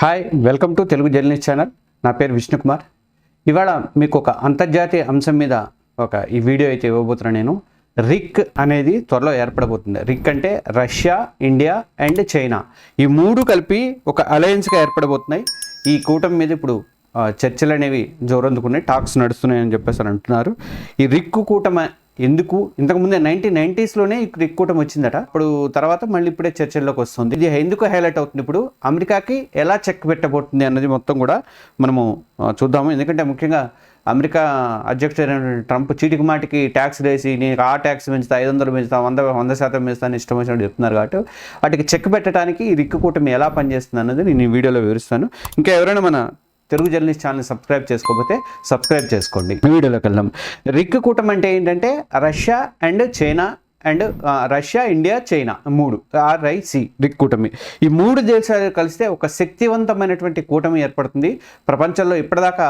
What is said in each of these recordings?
Hi welcome to Telugu journalist channel నా పేరు విష్ణుకుమార్. ఇవాళ మీకు ఒక అంతర్జాతీయ అంశం మీద ఒక ఈ వీడియో అయితే ఇవ్వబోతున్నాను నేను. రిక్ అనేది త్వరలో ఏర్పడబోతుంది. రిక్ అంటే రష్యా ఇండియా అండ్ చైనా. ఈ మూడు కలిపి ఒక అలయన్స్గా ఏర్పడబోతున్నాయి. ఈ కూటమి మీద ఇప్పుడు చర్చలు అనేవి జోరందుకున్నాయి టాక్స్ నడుస్తున్నాయని చెప్పేసి అని అంటున్నారు. ఈ రిక్కు కూటమి ఎందుకు? ఇంతకుముందే నైన్టీన్ నైన్టీస్లోనే రిక్ కూటమి వచ్చిందట. ఇప్పుడు తర్వాత మళ్ళీ ఇప్పుడే చర్చల్లోకి వస్తుంది. ఇది ఎందుకు హైలైట్ అవుతుంది? ఇప్పుడు అమెరికాకి ఎలా చెక్ పెట్టబోతుంది అన్నది మొత్తం కూడా మనము చూద్దాము. ఎందుకంటే ముఖ్యంగా అమెరికా అధ్యక్షుడైన ట్రంప్ చీటికి మాటికి ట్యాక్స్ వేసి నేను ఆ ట్యాక్స్ పెంచుతా ఐదు వందలు పెంచుతా వంద వంద శాతం పెంచుతా అని ఇష్టం వచ్చినట్టు చెప్తున్నారు కాబట్టి వాటికి చెక్ పెట్టడానికి ఈ రిక్కు కూటమి ఎలా పనిచేస్తుంది అన్నది నేను ఈ వీడియోలో వివరిస్తాను. ఇంకా ఎవరైనా మన తెలుగు జర్నలిస్ట్ ఛానల్ సబ్స్క్రైబ్ చేసుకోకపోతే సబ్స్క్రైబ్ చేసుకోండి. వీడియోలోకి వెళ్దాం రిక్ కూటమి అంటే ఏంటంటే Russia and China and Russia India China మూడు ఆర్ఐసి రిక్ కూటమి. ఈ మూడు దేశాలు కలిస్తే ఒక శక్తివంతమైనటువంటి కూటమి ఏర్పడుతుంది. ప్రపంచంలో ఇప్పటిదాకా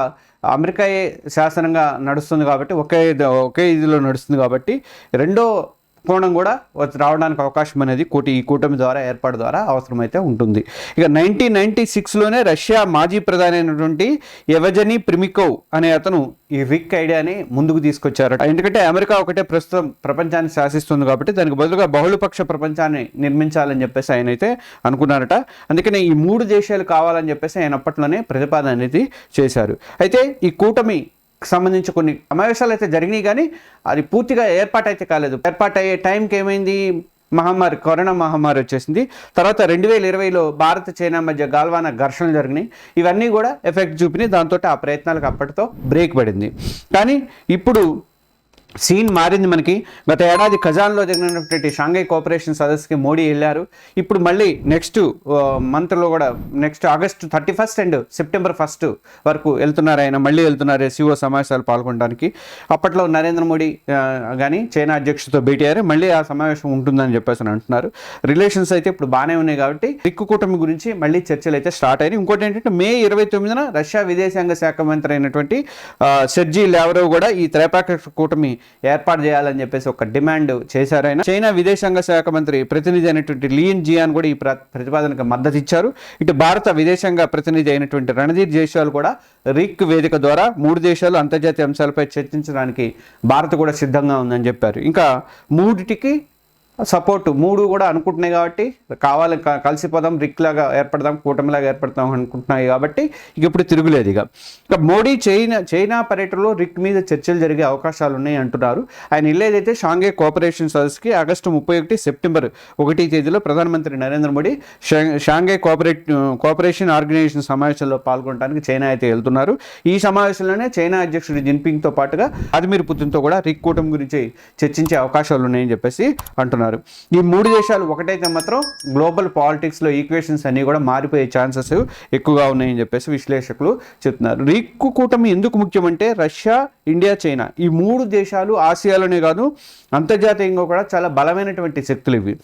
అమెరికాయే శాసనంగా నడుస్తుంది కాబట్టి ఒకే ఒకే ఇదిలో నడుస్తుంది కాబట్టి రెండో కోణం కూడా రావడానికి అవకాశం అనేది కూటి ఈ కూటమి ద్వారా ఏర్పాటు ద్వారా అవసరమైతే ఉంటుంది. ఇక నైన్టీన్ నైన్టీ సిక్స్లోనే రష్యా మాజీ ప్రధాని అయినటువంటి ఎవజని ప్రిమికోవ్ అనే అతను ఈ విక్ ఐడియాని ముందుకు తీసుకొచ్చారట. ఎందుకంటే అమెరికా ఒకటే ప్రస్తుతం ప్రపంచాన్ని శాసిస్తుంది కాబట్టి దానికి బదులుగా బహుళపక్ష ప్రపంచాన్ని నిర్మించాలని చెప్పేసి ఆయన అయితే అనుకున్నారట. అందుకనే ఈ మూడు దేశాలు కావాలని చెప్పేసి ఆయన అప్పట్లోనే ప్రతిపాదన అనేది చేశారు. అయితే ఈ కూటమి సంబంధించి కొన్ని సమావేశాలు అయితే జరిగినాయి కానీ అది పూర్తిగా ఏర్పాటు అయితే కాలేదు. ఏర్పాటు అయ్యే టైంకి ఏమైంది? మహమ్మారి కరోనా మహమ్మారి వచ్చేసింది. తర్వాత రెండు వేల ఇరవైలో భారత్ చైనా మధ్య గాల్వాన ఘర్షణలు జరిగినాయి. ఇవన్నీ కూడా ఎఫెక్ట్ చూపినాయి. దాంతో ఆ ప్రయత్నాలకు అప్పటితో బ్రేక్ పడింది. కానీ ఇప్పుడు సీన్ మారింది మనకి. గత ఏడాది ఖజాన్లో జరిగినటువంటి షాంఘై కోఆపరేషన్ సదస్సుకి మోడీ వెళ్ళారు. ఇప్పుడు మళ్ళీ నెక్స్ట్ మంత్లో కూడా next August thirty first and September first వరకు వెళ్తున్నారు ఆయన. మళ్ళీ వెళ్తున్నారు ఎస్సీఓ సమావేశాలు పాల్గొనడానికి. అప్పట్లో నరేంద్ర మోడీ కానీ చైనా అధ్యక్షుడితో భేటీ అయ్యారు. మళ్ళీ ఆ సమావేశం ఉంటుందని చెప్పేసి అని అంటున్నారు. రిలేషన్స్ అయితే ఇప్పుడు బాగానే ఉన్నాయి కాబట్టి రిక్కు కూటమి గురించి మళ్ళీ చర్చలు అయితే స్టార్ట్ అయినాయి. ఇంకోటి ఏంటంటే మే ఇరవై తొమ్మిదిన రష్యా విదేశాంగ శాఖ మంత్రి అయినటువంటి సెర్జీ లావ్రోవ్ కూడా ఈ త్రైపాక్షిక కూటమి ఏర్పాటు చేయాలని చెప్పేసి ఒక డిమాండ్ చేశారైనా చైనా విదేశాంగ శాఖ మంత్రి ప్రతినిధి అయినటువంటి లియన్ జియాన్ కూడా ఈ ప్రతిపాదనకు మద్దతు ఇచ్చారు. ఇటు భారత విదేశాంగ ప్రతినిధి అయినటువంటి రణధీర్ జైస్వాల్ కూడా రిక్ వేదిక ద్వారా మూడు దేశాలు అంతర్జాతీయ అంశాలపై చర్చించడానికి భారత్ కూడా సిద్ధంగా ఉందని చెప్పారు. ఇంకా మూడిటికి సపోర్ట్ మూడు కూడా అనుకుంటున్నాయి కాబట్టి కావాలి కలిసిపోదాం రిక్ లాగా ఏర్పడదాం కూటమిలాగా ఏర్పడదాం అనుకుంటున్నాయి కాబట్టి ఇక ఇప్పుడు తిరుగులేదు ఇక. ఇక మోడీ చైనా చైనా పర్యటనలో రిక్ మీద చర్చలు జరిగే అవకాశాలు ఉన్నాయి అంటున్నారు. ఆయన వెళ్ళేదైతే షాంఘై కోఆపరేషన్ సదస్సుకి ఆగస్టు ముప్పై ఒకటి సెప్టెంబర్ ఒకటి తేదీలో ప్రధానమంత్రి నరేంద్ర మోడీ షా- షాంఘై కోఆపరేట్ కోఆపరేషన్ ఆర్గనైజేషన్ సమావేశంలో పాల్గొనడానికి చైనా అయితే వెళ్తున్నారు. ఈ సమావేశంలోనే చైనా అధ్యక్షుడు జిన్పింగ్తో పాటుగా అదిమీర్ పుతిన్తో కూడా రిక్ కూటమి గురించి చర్చించే అవకాశాలు ఉన్నాయని చెప్పేసి అంటున్నారు. ఈ మూడు దేశాలు ఒకటైతే మాత్రం గ్లోబల్ పాలిటిక్స్లో ఈక్వేషన్స్ అన్నీ కూడా మారిపోయే ఛాన్సెస్ ఎక్కువగా ఉన్నాయని చెప్పేసి విశ్లేషకులు చెప్తున్నారు. రిక్కు కూటమి ఎందుకు ముఖ్యమంటే రష్యా ఇండియా చైనా ఈ మూడు దేశాలు ఆసియాలోనే కాదు అంతర్జాతీయంగా కూడా చాలా బలమైనటువంటి శక్తులు ఇవి.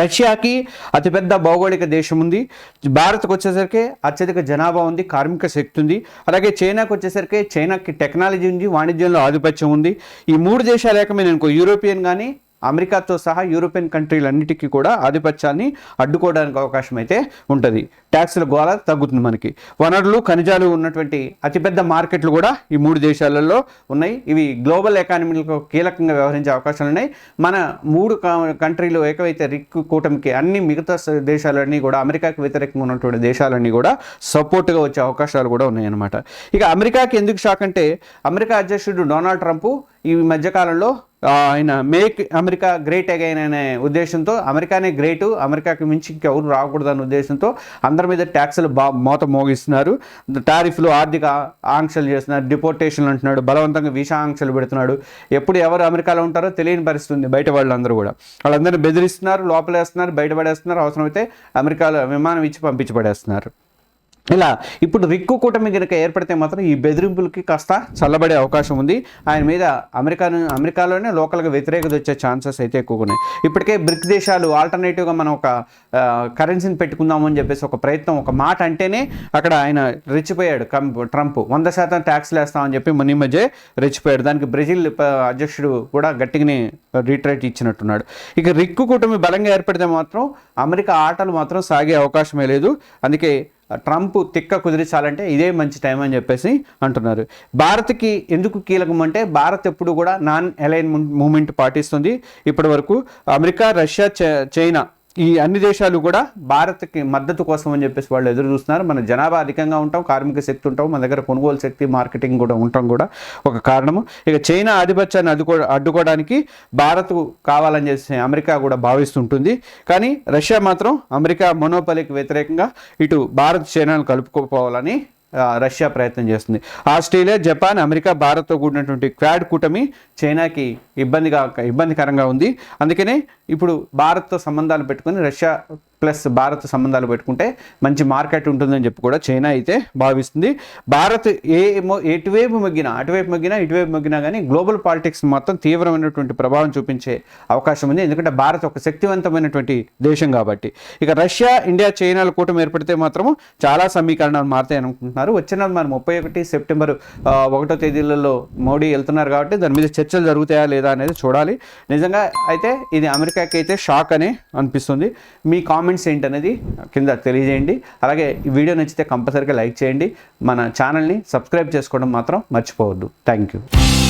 రష్యాకి అతిపెద్ద భౌగోళిక దేశం ఉంది. భారత్కి వచ్చేసరికి అత్యధిక జనాభా ఉంది కార్మిక శక్తి ఉంది. అలాగే చైనాకు వచ్చేసరికి చైనాకి టెక్నాలజీ ఉంది వాణిజ్యంలో ఆధిపత్యం ఉంది. ఈ మూడు దేశాలు ఏకమైన అనుకో యూరోపియన్ కానీ అమెరికాతో సహా యూరోపియన్ కంట్రీలన్నిటికీ కూడా ఆధిపత్యాన్ని అడ్డుకోవడానికి అవకాశం అయితే ఉంటుంది. ట్యాక్స్ల గోళ తగ్గుతుంది మనకి. వనరులు ఖనిజాలు ఉన్నటువంటి అతిపెద్ద మార్కెట్లు కూడా ఈ మూడు దేశాలలో ఉన్నాయి. ఇవి గ్లోబల్ ఎకానమీలకు కీలకంగా వ్యవహరించే అవకాశాలు ఉన్నాయి. మన మూడు క- కంట్రీలు ఏకవైతే రిక్ కూటమికి అన్ని మిగతా దేశాలన్నీ కూడా అమెరికాకి వ్యతిరేకంగా ఉన్నటువంటి దేశాలన్నీ కూడా సపోర్ట్గా వచ్చే అవకాశాలు కూడా ఉన్నాయన్నమాట. ఇక అమెరికాకి ఎందుకు షాక్ అంటే అమెరికా అధ్యక్షుడు డొనాల్డ్ ట్రంప్ ఈ మధ్యకాలంలో ఆయన మేక్ అమెరికా గ్రేట్ అగైన్ అనే ఉద్దేశంతో అమెరికానే గ్రేటు అమెరికాకి మించి ఇంకెవరు రాకూడదు అనే ఉద్దేశంతో అందరి మీద ట్యాక్సులు బా మోత మోగిస్తున్నారు. టారిఫ్లు ఆర్థిక ఆంక్షలు చేస్తున్నారు డిపోర్టేషన్లు అంటున్నాడు బలవంతంగా వీసా ఆంక్షలు పెడుతున్నాడు. ఎప్పుడు ఎవరు అమెరికాలో ఉంటారో తెలియని పరిస్థితి ఉంది బయట వాళ్ళందరూ కూడా. వాళ్ళందరినీ బెదిరిస్తున్నారు లోపలేస్తున్నారు బయటపడేస్తున్నారు. అవసరమైతే అమెరికాలో విమానం ఇచ్చి పంపించి పడేస్తున్నారు ఇలా ఇప్పుడు రిక్కు కూటమి కనుక ఏర్పడితే మాత్రం ఈ బెదిరింపులకి కాస్త చల్లబడే అవకాశం ఉంది. ఆయన మీద అమెరికా అమెరికాలోనే లోకల్గా వ్యతిరేకత వచ్చే ఛాన్సెస్ అయితే ఎక్కువగా ఉన్నాయి. ఇప్పటికే బ్రిక్ దేశాలు ఆల్టర్నేటివ్గా మనం ఒక కరెన్సీని పెట్టుకుందాము అని చెప్పేసి ఒక ప్రయత్నం ఒక మాట అంటేనే అక్కడ ఆయన రెచ్చిపోయాడు. కం ట్రంప్ వంద శాతం ట్యాక్స్లు వేస్తామని చెప్పి మొన్న మధ్య రెచ్చిపోయాడు. దానికి బ్రెజిల్ అధ్యక్షుడు కూడా గట్టిగానే రీట్రైట్ ఇచ్చినట్టున్నాడు. ఇక రిక్కు కూటమి బలంగా ఏర్పడితే మాత్రం అమెరికా ఆటలు మాత్రం సాగే అవకాశమే లేదు. అందుకే ట్రంప్ తిక్క కుదిరించాలంటే ఇదే మంచి టైం అని చెప్పేసి అంటున్నారు. భారత్కి ఎందుకు కీలకం అంటే భారత్ ఎప్పుడు కూడా నాన్ అలైన్ మూమెంట్ పాటిస్తుంది. ఇప్పటి వరకు అమెరికా రష్యా చైనా ఈ అన్ని దేశాలు కూడా భారత్కి మద్దతు కోసం అని చెప్పేసి వాళ్ళు ఎదురు చూస్తున్నారు. మన జనాభా అధికంగా ఉంటాం కార్మిక శక్తి ఉంటాం మన దగ్గర కొనుగోలు శక్తి మార్కెటింగ్ కూడా ఉండటం కూడా ఒక కారణము. ఇక చైనా ఆధిపత్యాన్ని అడ్డుకో అడ్డుకోవడానికి భారత్ కావాలని చేసి అమెరికా కూడా భావిస్తుంటుంది. కానీ రష్యా మాత్రం అమెరికా మొనోపలికి వ్యతిరేకంగా ఇటు భారత్ చైనాను కలుపుకోపోవాలని రష్యా ప్రయత్నం చేస్తుంది. ఆస్ట్రేలియా జపాన్ అమెరికా భారత్తో కూడినటువంటి క్వాడ్ కూటమి చైనాకి ఇబ్బందిగా ఇబ్బందికరంగా ఉంది. అందుకనే ఇప్పుడు భారత్తో సంబంధాలు పెట్టుకొని రష్యా ప్లస్ భారత్ సంబంధాలు పెట్టుకుంటే మంచి మార్కెట్ ఉంటుందని చెప్పి కూడా చైనా అయితే భావిస్తుంది. భారత్ ఏ ఎటువైపు మొగ్గినా అటువైపు మొగ్గినా ఇటువైపు మొగ్గినా కానీ గ్లోబల్ పాలిటిక్స్ మొత్తం తీవ్రమైనటువంటి ప్రభావం చూపించే అవకాశం ఉంది. ఎందుకంటే భారత్ ఒక శక్తివంతమైనటువంటి దేశం కాబట్టి. ఇక రష్యా ఇండియా చైనాల కూటమి ఏర్పడితే మాత్రము చాలా సమీకరణాలు మారుతాయి అనుకుంటున్నారు? వచ్చిన మరి ముప్పై ఒకటి సెప్టెంబర్ ఒకటో తేదీలలో మోడీ వెళ్తున్నారు కాబట్టి దాని మీద చర్చలు జరుగుతాయా లేదా అనేది చూడాలి. నిజంగా అయితే ఇది అమెరికాకి అయితే షాక్ అనే అనిపిస్తుంది. మీ కామెంట్స్ ఏంటనేది కింద తెలియజేయండి. అలాగే ఈ వీడియో నచ్చితే కంపల్సరీగా లైక్ చేయండి. మన ఛానల్ని సబ్స్క్రైబ్ చేసుకోవడం మాత్రం మర్చిపోవద్దు. Thank you.